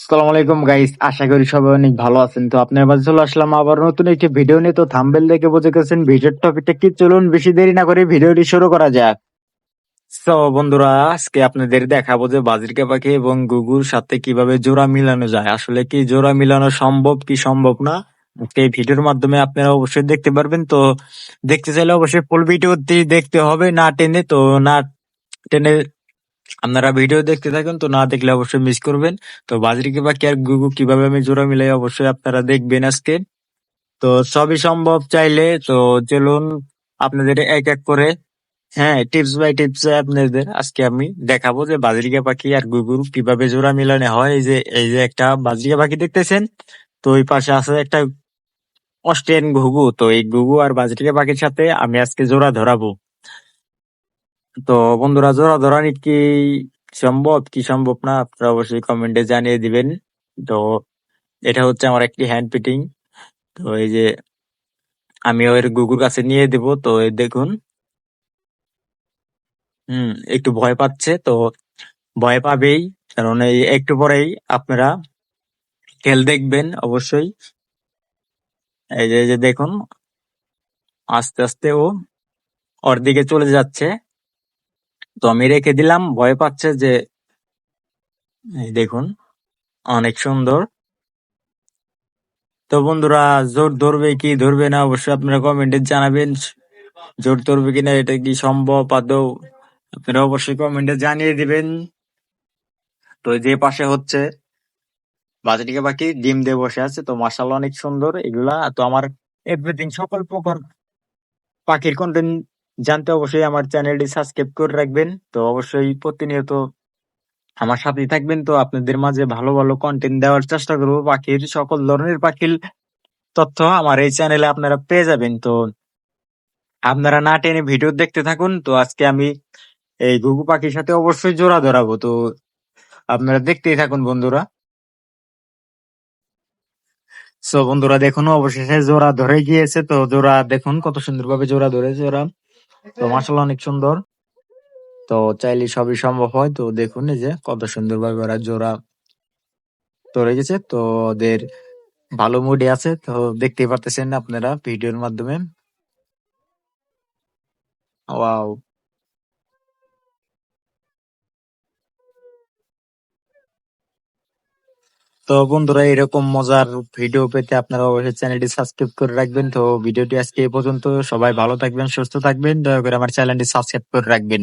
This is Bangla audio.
আসসালামু আলাইকুম গাইস আশা করি সবাই অনেক ভালো আছেন। তো আপনার মাঝে চলে আসলাম আবার নতুন একটি ভিডিও নিয়ে। তো থাম্বেল দেখে বুঝে গেছেন ভিডিওর টপিকটা কি? চলুন বেশি দেরি না করে ভিডিওটি শুরু করা যাক। তো বন্ধুরা, আজকে আপনাদের দেখাবো যে বাজিরকা পাখি এবং গুগুর সাথে কীভাবে জোড়া মিলানো যায়। আসলে কি জোড়া মিলানো সম্ভব, কি সম্ভব না? এই ভিডিওর মাধ্যমে আপনারা অবশ্যই দেখতে পারবেন। তো দেখতে চাইলে অবশ্যই ফুল ভিডিওটি দেখতে হবে না টেনে। তো না টেনে আপনারা ভিডিও দেখতে থাকুন, তো না দেখলে অবশ্যই মিস করবেন। তো বাজরিকে পাখি আর গুগু কীভাবে আমি জোড়া মিলাই অবশ্যই আপনারা দেখবেন আজকে। তো সবই সম্ভব চাইলে, তো চলুন আপনাদের এক এক করে হ্যাঁ টিপস বাই টিপস আপনাদের আজকে আমি দেখাবো যে বাজরিকা পাখি আর গুগুর কীভাবে জোড়া মিলানো হয়। এই যে এই যে একটা বাজরিকা পাখি দেখতেছেন, তো ওই পাশে আছে একটা অস্ট্রেলিয়ান ঘুঘু। তো এই ঘুঘু আর বাজরিকা পাখির সাথে আমি আজকে জোড়া ধরাবো। তো বন্ধুরা জোড়া ধরানি কি সম্ভব? কি সম্ভব না? আপনারা অবশ্যই কমেন্টে জানিয়ে দিবেন। তো এটা হচ্ছে আমার একটি হ্যান্ড ফিটিং তো এই যে আমি ওর গুগুর কাছে নিয়ে দেব। তো দেখুন। হুম, একটু ভয় পাচ্ছে। তো ভয় পাবেই। কারণ এই একটু পরেই আপনারা খেল দেখবেন অবশ্যই। এই যে দেখুন। আস্তে আস্তে ও ওর দিকে চলে যাচ্ছে। তো আমি রেখে দিলাম। ভয় পাচ্ছে যে দেখুন, অনেক সুন্দর। তো বন্ধুরা, জোর ধরবে কি ধরবে না, অবশ্যই আপনারা কমেন্টে জানাবেন। জোর ধরবে কিনা, এটা কি সম্ভব, আদৌ? আপনারা অবশ্যই কমেন্টে জানিয়ে দিবেন। তো যে পাশে হচ্ছে বাজরিকা পাখি ডিম দিয়ে বসে আছে। তো মাসাল্লাহ অনেক সুন্দর এগুলা। তো আমার এভরিথিং সকল প্রকার পাখির কন্টেন্ট জানতে অবশ্যই আমার চ্যানেলটি সাবস্ক্রাইব করে রাখবেন। তো অবশ্যই প্রতিনিয়ত আমার সাথেই থাকবেন। তো আপনাদের মাঝে ভালো ভালো কন্টেন্ট দেওয়ার চেষ্টা করব। পাখির সকল ধরনের পাখির তথ্য আমার এই চ্যানেলে আপনারা পেয়ে যাবেন। তো আপনারা না টেনে ভিডিও দেখতে থাকুন। তো আজকে আমি এই ঘুঘু পাখির সাথে অবশ্যই জোড়া ধরাবো। তো আপনারা দেখতেই থাকুন বন্ধুরা। সো বন্ধুরা দেখুন, অবশেষে জোড়া ধরে গিয়েছে। তো জোড়া দেখুন, কত সুন্দর ভাবে জোড়া ধরেছে ওরা। তো মাসাল্লাহ অনেক সুন্দর। তো চাইলে সবই সম্ভব হয়। তো দেখুন যে কত সুন্দর ভাবে ওরা জোড়া তরে গেছে। তো ওদের ভালো মুডে আছে। তো দেখতে পারতেছেন আপনারা ভিডিওর মাধ্যমে। ওয়াও! তো বন্ধুরা, এরকম মজার ভিডিও পেতে আপনারা অবশ্যই চ্যানেলটি সাবস্ক্রাইব করে রাখবেন। তো ভিডিওটি আজকে এই পর্যন্ত। সবাই ভালো থাকবেন, সুস্থ থাকবেন। দয়া করে আমার চ্যানেলটি সাবস্ক্রাইব করে রাখবেন।